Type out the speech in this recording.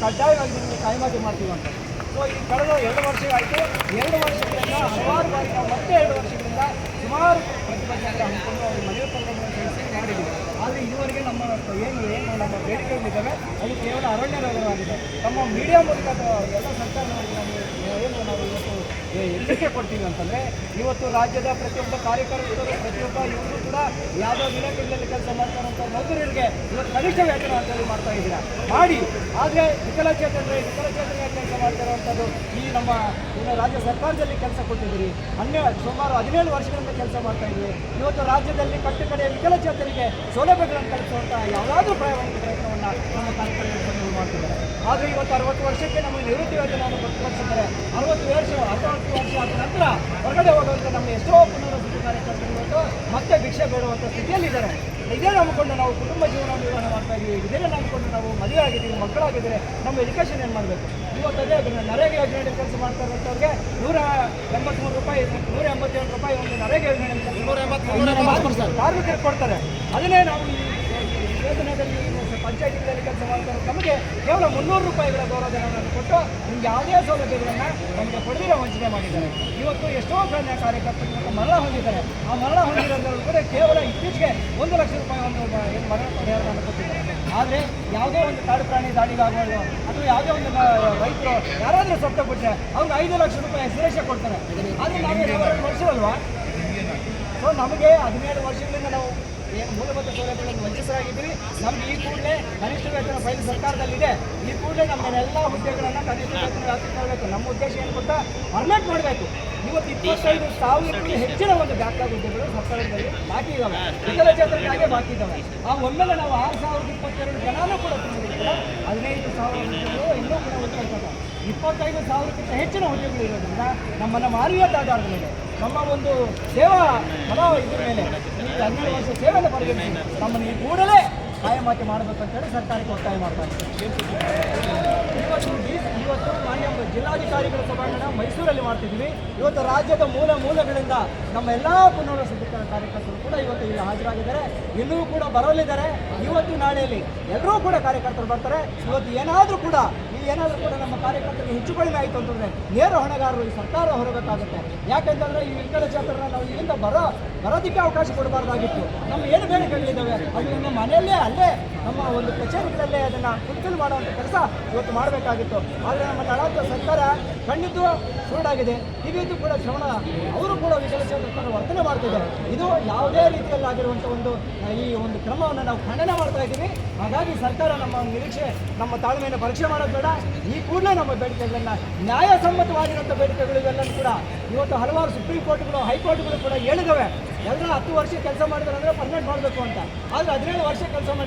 ಕಡ್ಡಾಯವಾಗಿ ನಿಮಗೆ ಕಾಯಮಾತಿ ಮಾಡ್ತೀವಿ ಅಂತ. ಸೊ ಈ ಕಳೆದ ಎರಡು ವರ್ಷಗಳಾಯಿತು ಎರಡು ವರ್ಷಗಳಿಂದ ಹಲವಾರು ಬಾರಿ ನಾವು ಮತ್ತೆ ಎರಡು ವರ್ಷಗಳಿಂದ ಸುಮಾರು ಪ್ರತಿಭಟನೆ ಹಮ್ಮಿಕೊಂಡು ಅವರು ಮನವಿ ಪತ್ರಗಳನ್ನು ಸಲ್ಲಿಸಿ ಮಾಡಿದ್ದೀವಿ ಆದರೆ ಇದುವರೆಗೆ ನಮ್ಮ ಏನು ಏನು ನಮ್ಮ ಬೇಡಿಕೆಗಳಿದ್ದಾವೆ ಅದು ಕೇವಲ ಅರಣ್ಯ ನಗರವಾಗಿದೆ ನಮ್ಮ ಮೀಡಿಯಾ ಮೂಲಕ ಎಲ್ಲ ಸರ್ಕಾರದವರಿಗೆ ನಾವು ಏನು ನಾವು ಇವತ್ತು ಎಲ್ಲಿಕೆ ಕೊಡ್ತೀವಿ ಅಂತಂದರೆ, ಇವತ್ತು ರಾಜ್ಯದ ಪ್ರತಿಯೊಬ್ಬ ಕಾರ್ಯಕರ್ತರು, ಪ್ರತಿಯೊಬ್ಬ ಕೂಡ ಯಾವುದೋ ಇಲಾಖೆಗಳಲ್ಲಿ ಕೆಲಸ ಮಾಡ್ತಾರಂಥ ನೌಕರರಿಗೆ ಇವತ್ತು ಕನಿಷ್ಠ ವೇತನ ಅಂತೇಳಿ ಮಾಡ್ತಾ ಇದ್ದೀರಾ? ಮಾಡಿ. ಆದರೆ ವಿಕಲಚೇತನರಿಗೆ ವಿಕಲಚೇತನಿಗೆ ಕೆಲಸ ಮಾಡ್ತಿರುವಂಥದ್ದು ಈ ನಮ್ಮ ರಾಜ್ಯ ಸರ್ಕಾರದಲ್ಲಿ ಕೆಲಸ ಕೊಟ್ಟಿದ್ದೀರಿ. ಹನ್ನೆ ಸುಮಾರು ಹದಿನೇಳು ವರ್ಷಗಳಿಂದ ಕೆಲಸ ಮಾಡ್ತಾ ಇದ್ದೀವಿ ಇವತ್ತು ರಾಜ್ಯದಲ್ಲಿ ಕಟ್ಟು ಕಡೆ ವಿಕಲಚೇತನಿಗೆ ಸೌಲಭ್ಯಗಳನ್ನು ಕಲ್ಪಿಸುವಂಥ ಯಾವುದಾದ್ರೂ ಪ್ರಾಯೋಗಿಕ ಪ್ರಯತ್ನವನ್ನು ನಮ್ಮ ಕಾರ್ಯಕ್ರಮ ಮಾಡ್ತಿದ್ದಾರೆ. ಆದರೆ ಇವತ್ತು ಅರವತ್ತು ವರ್ಷಕ್ಕೆ ನಮಗೆ ನಿವೃತ್ತಿ ವೇತನವನ್ನು ಗೊತ್ತುಪಡಿಸಿದ್ದಾರೆ ಅರವತ್ತು ವರ್ಷ ಅರವತ್ತು ವರ್ಷ ಆದ ನಂತರ ಹೊರಗಡೆ ಹೋಗುವಂಥ ನಮ್ಮ ಎಷ್ಟೋ ಪುನರ್ವಸತಿ ಕಾರ್ಯಕರ್ತರು ಇವತ್ತು ಮತ್ತೆ ಭಿಕ್ಷೆ ಬೇಡುವಂಥ ಸ್ಥಿತಿಯಲ್ಲಿದ್ದಾರೆ. ಇದೇ ನಂಬಿಕೊಂಡು ನಾವು ಕುಟುಂಬ ಜೀವನ ನಿರ್ವಹಣೆ ಮಾಡ್ತಾ ಇದ್ದೀವಿ ಇದೇ ನಂಬಿಕೊಂಡು ನಾವು ಮದುವೆ ಆಗಿದ್ದೀವಿ ಮಕ್ಕಳಾಗಿದ್ದಾರೆ ನಮ್ಮ ಎಜುಕೇಷನ್ ಏನು ಮಾಡಬೇಕು? ಇವತ್ತು ಅದೇ ಅದನ್ನ ನರೇಗಾ ಯೋಜನೆಯಲ್ಲಿ ಕೆಲಸ ಮಾಡ್ತಾ ಇರುವಂಥವ್ರಿಗೆ ನೂರ ಎಂಬತ್ಮೂರು ರೂಪಾಯಿ ನೂರ ಎಂಬತ್ತೇಳು ರೂಪಾಯಿ ಒಂದು ನರೇಗ ಯೋಜನೆ ಕಾರ್ಮಿಕರಿಗೆ ಕೊಡ್ತಾರೆ. ಅದನ್ನೇ ನಾವು ಈ ಯೋಜನೆಯಲ್ಲಿ ಪಂಚಾಯತಿಗಳಲ್ಲಿ ಕೆಲಸ ಮಾಡ್ತಾರೆ. ನಮಗೆ ಕೇವಲ ಮುನ್ನೂರು ರೂಪಾಯಿಗಳ ಗೌರವಧನವನ್ನು ಕೊಟ್ಟು ನಿಮ್ಗೆ ಯಾವುದೇ ಸೌಲಭ್ಯಗಳನ್ನು ನಮಗೆ ಕೊಡದಿರೋ ವಂಚನೆ ಮಾಡಿದ್ದಾರೆ. ಇವತ್ತು ಎಷ್ಟೋ ಕಣ್ಯ ಕಾರ್ಯಕರ್ತರು ಇವತ್ತು ಮರಣ ಹೊಂದಿದ್ದಾರೆ. ಆ ಮರಣ ಹೊಂದಿರೋದ್ರಲ್ಲಿ ಕೂಡ ಕೇವಲ ಇತ್ತೀಚೆಗೆ ಒಂದು ಲಕ್ಷ ರೂಪಾಯಿ ಒಂದು ಮರಣ ಪರಿಹಾರವನ್ನು ಕೊಟ್ಟಿದ್ದಾರೆ. ಆದರೆ ಯಾವುದೇ ಒಂದು ಕಾಡು ಪ್ರಾಣಿ ದಾಳಿಗಾಗಬಾರ್ದು ಅಥವಾ ಯಾವುದೇ ಒಂದು ರೈತರು ಯಾರಾದರೂ ಸತ್ತೋಗ್ಬಿಟ್ರೆ ಅವ್ರಿಗೆ ಐದು ಲಕ್ಷ ರೂಪಾಯಿ ಸುರಕ್ಷೆ ಕೊಡ್ತಾರೆ. ಆದರೆ ನಾವು ವರ್ಷವಲ್ವಾ ಸೊ ನಮಗೆ ಹದಿನೇಳು ವರ್ಷಗಳಿಂದ ನಾವು ಏನು ಮೂಲಭೂತ ಸೌಲಭ್ಯಗಳನ್ನು ವಂಚಿತರಾಗಿದ್ದೀವಿ. ನಮ್ಗೆ ಈ ಕೂಡಲೇ ಕನಿಷ್ಠ ವೇತನ ಫೈಲ್ ಸರ್ಕಾರದಲ್ಲಿದೆ. ಈ ಕೂಡಲೇ ನಮ್ಮನ್ನೆಲ್ಲ ಹುದ್ದೆಗಳನ್ನು ಕನಿಷ್ಠ ವೇತನ ವ್ಯಾಪ್ತಿ ಮಾಡಬೇಕು ನಮ್ಮ ಉದ್ದೇಶ ಏನು ಗೊತ್ತಾ? ಪರ್ಮನೆಂಟ್ ಮಾಡಬೇಕು. ಇವತ್ತು ಇಪ್ಪತ್ತೈದು ಸಾವಿರಕ್ಕೂ ಹೆಚ್ಚಿನ ಒಂದು ಬ್ಯಾಕ್ಲಾಗ್ ಹುದ್ದೆಗಳು ಸರ್ಕಾರದಲ್ಲಿ ಬಾಕಿ ಇದ್ದಾವೆ ವಿಕಲಚೇತನಕ್ಕಾಗಿ ಬಾಕಿ ಇದ್ದಾವೆ ಆ ಒಮ್ಮೆಲೆ ನಾವು ಆರು ಸಾವಿರದ ಇಪ್ಪತ್ತೆರಡು ಜನನೂ ಕೂಡ ತುಂಬಿದ್ರೆ ಹದಿನೈದು ಸಾವಿರ ಹುದ್ದೆಗಳು ಇನ್ನೂ ಕೂಡ ಉತ್ತರ ಇಪ್ಪತ್ತೈದು ಸಾವಿರಕ್ಕಿಂತ ಹೆಚ್ಚಿನ ಹುದ್ದೆಗಳು ಇರೋದ್ರಿಂದ ನಮ್ಮನ್ನು ಮಾನವೀಯತೆ ಆಧಾರದ ಮೇಲೆ ನಮ್ಮ ಒಂದು ಸೇವಾ ಫಲ ಇದ್ರ ಮೇಲೆ. ಈ ಹನ್ನೆರಡು ವರ್ಷ ಸೇವೆಯನ್ನು ಪರಿಗಣಿಸಿ. ನಮ್ಮನ್ನು ಈ ಕೂಡಲೇ ಕಾಯಮಾತಿ ಮಾಡಬೇಕು ಅಂತೇಳಿ ಸರ್ಕಾರಕ್ಕೆ ಒತ್ತಾಯ ಮಾಡ್ತಾ ಇವತ್ತು ಇವತ್ತು ಮಾನ್ಯ ಜಿಲ್ಲಾಧಿಕಾರಿಗಳ ಸಭಾಂಗಣ ಮೈಸೂರಲ್ಲಿ ಮಾಡ್ತಿದ್ವಿ ಇವತ್ತು ರಾಜ್ಯದ ಮೂಲ ಮೂಲಗಳಿಂದ ನಮ್ಮ ಎಲ್ಲ ಪುನರ್ವಸತಿ ಕಾರ್ಯಕರ್ತರು ಕೂಡ ಇವತ್ತು ಇಲ್ಲಿ ಹಾಜರಾಗಿದ್ದಾರೆ. ಇನ್ನೂ ಕೂಡ ಬರಲಿದ್ದಾರೆ. ಇವತ್ತು ನಾಳೆಯಲ್ಲಿ ಎಲ್ಲರೂ ಕೂಡ ಕಾರ್ಯಕರ್ತರು ಬರ್ತಾರೆ. ಇವತ್ತು ಏನಾದರೂ ಕೂಡ ಏನಾದರೂ ಕೂಡ ನಮ್ಮ ಕಾರ್ಯಕರ್ತರಿಗೆ ಹೆಚ್ಚು ಕಡಿಮೆ ಆಯಿತು ಅಂತಂದರೆ ನೇರ ಹೊಣೆಗಾರರು ಈ ಸರ್ಕಾರ ಹೊರಬೇಕಾಗುತ್ತೆ ಯಾಕೆಂತಂದರೆ ಈ ವಿಕಲಚೇತರನ್ನ ನಾವು ಇಲ್ಲಿಂದ ಬರೋ, ಬರೋದಕ್ಕೆ ಅವಕಾಶ ಕೊಡಬಾರ್ದಾಗಿತ್ತು. ನಮ್ಮ ಏನು ಬೇಡಿಕೆಗಳಿದ್ದಾವೆ ಅದು ನಮ್ಮ ಮನೆಯಲ್ಲೇ ಅಲ್ಲೇ ನಮ್ಮ ಒಂದು ಕಚೇರಿಗಳಲ್ಲೇ ಅದನ್ನು ಫುಲ್ಫಿಲ್ ಮಾಡುವಂಥ ಕೆಲಸ ಇವತ್ತು ಮಾಡಬೇಕಾಗಿತ್ತು. ಆದರೆ ನಮ್ಮ ನಳಾಂತ ಸರ್ಕಾರ ಖಂಡಿತ ಸುರುಡಾಗಿದೆ. ಇದು ಕೂಡ ಶ್ರವಣ, ಅವರು ಕೂಡ ವಿಕಲಚೇತನ ವರ್ತನೆ ಮಾಡ್ತಿದ್ದಾರೆ ಇದು ಯಾವುದೇ ರೀತಿಯಲ್ಲಾಗಿರುವಂಥ ಒಂದು, ಈ ಒಂದು ಕ್ರಮವನ್ನು ನಾವು ಖಂಡನೆ ಮಾಡ್ತಾ ಇದ್ದೀವಿ. ಹಾಗಾಗಿ ಸರ್ಕಾರ ನಮ್ಮ ನಿರೀಕ್ಷೆ, ನಮ್ಮ ತಾಳ್ಮೆಯನ್ನು ಪರೀಕ್ಷೆ ಮಾಡೋದು ಬೇಡ. ಈ ಕೂಡಲೇ ನಮ್ಮ ಬೇಡಿಕೆಗಳನ್ನು ನ್ಯಾಯಸಮ್ಮತವಾಗಿರುವಂಥ ಬೇಡಿಕೆಗಳು ಇವೆಲ್ಲವೂ ಕೂಡ ಇವತ್ತು ಹಲವಾರು ಸುಪ್ರೀಂ ಕೋರ್ಟ್ಗಳು, ಹೈಕೋರ್ಟ್ಗಳು ಕೂಡ ಹೇಳಿದವೆ ಎಲ್ಲರೂ ಹತ್ತು ವರ್ಷ ಕೆಲಸ ಮಾಡಿದ್ರೆ ಅಂದರೆ ಪರ್ಮನೆಂಟ್ ಮಾಡಬೇಕು ಅಂತ. ಆದರೆ ಹದಿನೇಳು ವರ್ಷ ಕೆಲಸ ಮಾಡಿ